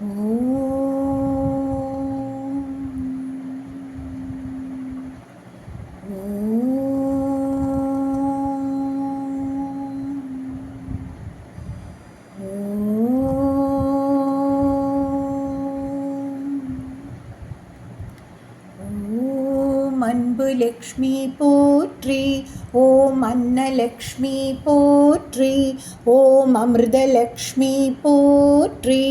ou Lakshmi போற்றி ஓம் அன்னலக்ஷ்மி போற்றி ஓம் அமிர்தலக்ஷ்மி போற்றி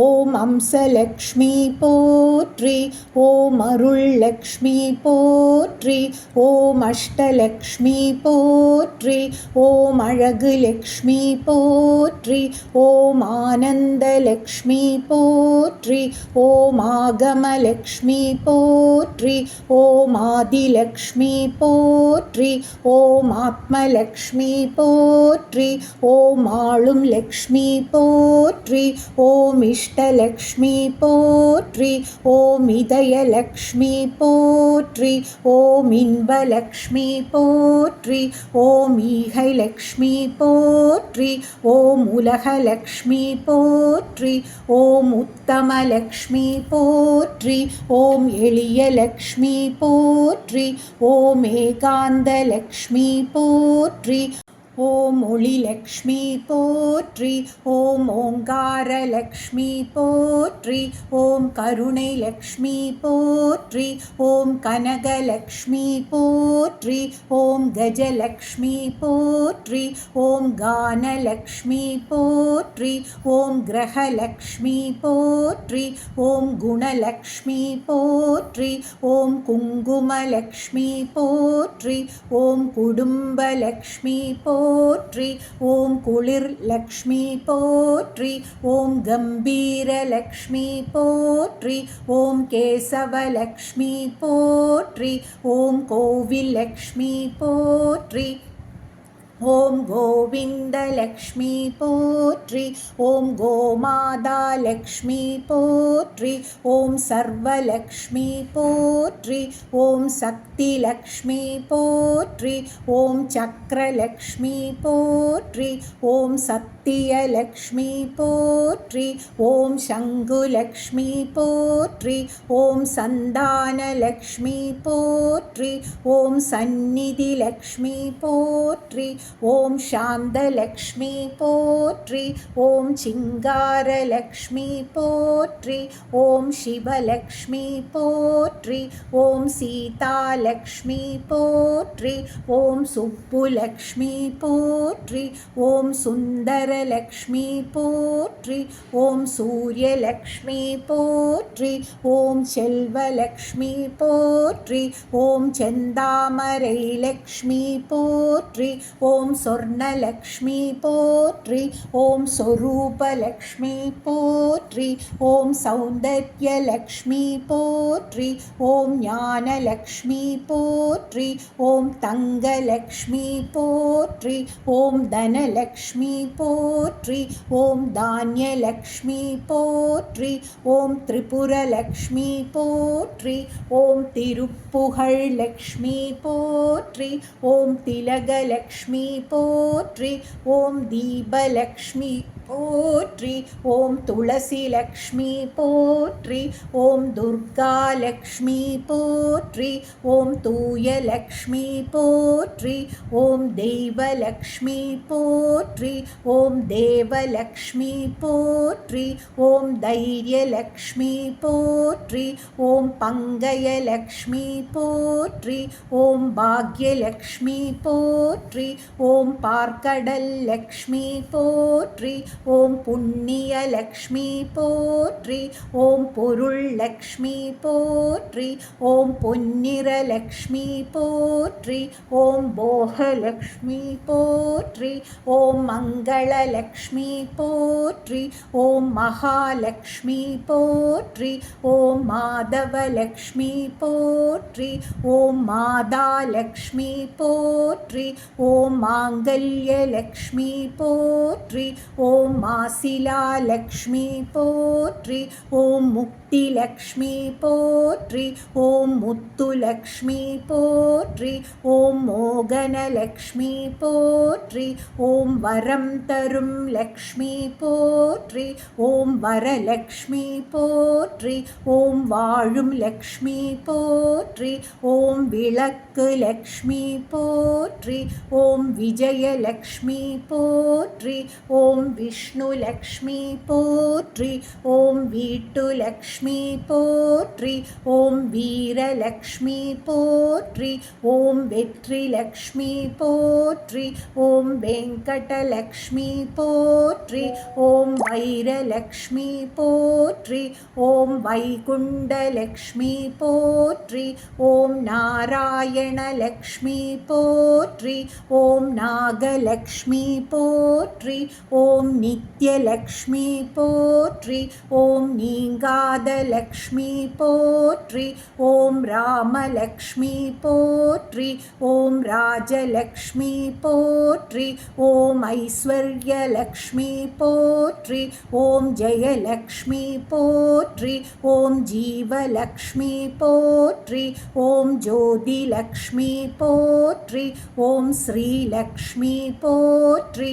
ஓம் அம்சலக்ஷ்மி போற்றி ஓம் அருள் லக்ஷ்மி போற்றி ஓம் அஷ்டலக்ஷ்மி போற்றி ஓம் அழகு லக்ஷ்மி போற்றி ஓம் ஆனந்த லக்ஷ்மி போற்றி ஓம் ஆகமலக்ஷ்மி போற்றி ஓம் ஆதிலக்ஷ்மி போற்றி ஓம் ஆத்மலக்ஷ்மி போற்றி ஓம் ஆளும் லக்ஷ்மி போற்றி ஓம் இஷ்டலக்ஷ்மி போற்றி ஓம் இதயலக்ஷ்மி போற்றி ஓம் இன்பலக்ஷ்மி போற்றி ஓம் ஈகைலக்ஷ்மி போற்றி ஓம் உலகலக்ஷ்மி போற்றி ஓம் உத்தமலக்ஷ்மி போற்றி ஓம் எளியலக்ஷ்மி போற்றி ஓம் ஏகாந்தலக்ஷ்மி போற்றி. ஓம் ஒளிலக்ஷ்மி போற்றி ஓம் ஓங்கார லக்ஷ்மி போற்றி ஓம் கருணை லக்ஷ்மி போற்றி ஓம் கனகலக்ஷ்மி போற்றி ஓம் கஜலக்ஷ்மி போற்றி ஓம் கானலக்ஷ்மி போற்றி ஓம் கிரகலக்ஷ்மி போற்றி ஓம் குணலக்ஷ்மி போற்றி ஓம் குங்குமலக்ஷ்மி போற்றி ஓம் குடும்பலக்ஷ்மி போற்றி போற்றி ஓம் குளிர் லக்ஷ்மி போற்றி ஓம் கம்பீர லக்ஷ்மி போற்றி ஓம் கேசவ லக்ஷ்மி போற்றி ஓம் கோவில் லக்ஷ்மி போற்றி. ஓம் கோவிந்த லக்ஷ்மி போற்றி ஓம் கோமாதா லக்ஷ்மி போற்றி ஓம் சர்வலக்ஷ்மி போற்றி ஓம் சக்தி லக்ஷ்மி போற்றி ஓம் சக்கரலக்ஷ்மி போற்றி ஓம் சத்தியலக்ஷ்மி போற்றி ஓம் சங்குலக்ஷ்மி போற்றி ஓம் சந்தானலக்ஷ்மி போற்றி ஓம் சந்நிதி லக்ஷ்மி போற்றி ஓம் சாந்தலக்ஷ்மி போற்றி ஓம் சிங்காரலக்ஷ்மி போற்றி ஓம் சிவலக்ஷ்மி போற்றி ஓம் சீதாலக்ஷ்மி போற்றி ஓம் சுப்புலக்ஷ்மி போற்றி ஓம் சுந்தரலக்ஷ்மி போற்றி ஓம் சூரியலக்ஷ்மி போற்றி ஓம் செல்வலக்ஷ்மி போற்றி ஓம் செந்தாமரை லக்ஷ்மி போற்றி ஓம் ஓம் சொர்ணலக்ஷ்மி போற்றி ஓம் சொரூபலக்ஷ்மி போற்றி ஓம் சௌந்தர்யலக்ஷ்மி போற்றி ஓம் ஞானலக்ஷ்மி போற்றி ஓம் தங்கலக்ஷ்மி போற்றி ஓம் தனலக்ஷ்மி போற்றி ஓம் தானியலக்ஷ்மி போற்றி ஓம் திரிபுரலக்ஷ்மி போற்றி ஓம் திருப்புகழ் லக்ஷ்மி போற்றி ஓம் திலகலக்ஷ்மி போற்றி ஓம் தீபலக்ஷ்மி. போற்றி ஓம் துளசி லக்ஷ்மி போற்றி ஓம் துர்கா லக்ஷ்மி போற்றி ஓம் தூய லக்ஷ்மி போற்றி ஓம் தெய்வலக்ஷ்மி போற்றி ஓம் தேவலக்ஷ்மி போற்றி ஓம் தைரியலக்ஷ்மி போற்றி ஓம் பங்கயலக்ஷ்மி போற்றி ஓம் பாக்யலக்ஷ்மி போற்றி ஓம் பார்க்கடல் லக்ஷ்மி போற்றி ஓம் புண்ணிய லக்ஷ்மி போற்றி ஓம் பொருள் லக்ஷ்மி போற்றி ஓம் பொன்னிற லக்ஷ்மி போற்றி ஓம் போகலக்ஷ்மி போற்றி ஓம் மங்கள லக்ஷ்மி போற்றி ஓம் மகாலக்ஷ்மி போற்றி ஓம் மாதவலக்ஷ்மி போற்றி ஓம் மாதாலக்ஷ்மி போற்றி ஓம் மாங்கல்யலக்ஷ்மி போற்றி ஓம் ஓம் மாசிலா லக்ஷ்மி போற்றி ஓம் முக்தி லக்ஷ்மி போற்றி ஓம் முத்து லக்ஷ்மி போற்றி ஓம் மோகன லக்ஷ்மி போற்றி ஓம் வரம் தரும் லக்ஷ்மி போற்றி ஓம் வரலக்ஷ்மி போற்றி ஓம் வாழும் லக்ஷ்மி போற்றி ஓம் விளக்கு லக்ஷ்மி போற்றி ஓம் விஜயலக்ஷ்மி போற்றி ஓம் விஷ்ணு லக்ஷ்மி போற்றி ஓம் வீட்டு லக்ஷ்மி போற்றி ஓம் வீரலக்ஷ்மி போற்றி ஓம் வெற்றி லக்ஷ்மி போற்றி ஓம் வெங்கடலக்ஷ்மி போற்றி ஓம் வைரலக்ஷ்மி போற்றி ஓம் வைகுண்டலக்ஷ்மி போற்றி ஓம் நாராயணலக்ஷ்மி போற்றி ஓம் நாகலக்ஷ்மி போற்றி ஓம் நித்யலக்ஷ்மி போற்றி. ஓம் நீங்காத லக்ஷ்மி போற்றி. ஓம் ராமலக்ஷ்மி போற்றி. ஓம் ராஜலக்ஷ்மி போற்றி. ஓம் ஐஸ்வர்யலக்ஷ்மி போற்றி. ஓம் ஜெயலக்ஷ்மி போற்றி. ஓம் ஜீவலக்ஷ்மி போற்றி. ஓம் ஜோதிலக்ஷ்மி போற்றி. ஓம் ஸ்ரீலக்ஷ்மி போற்றி.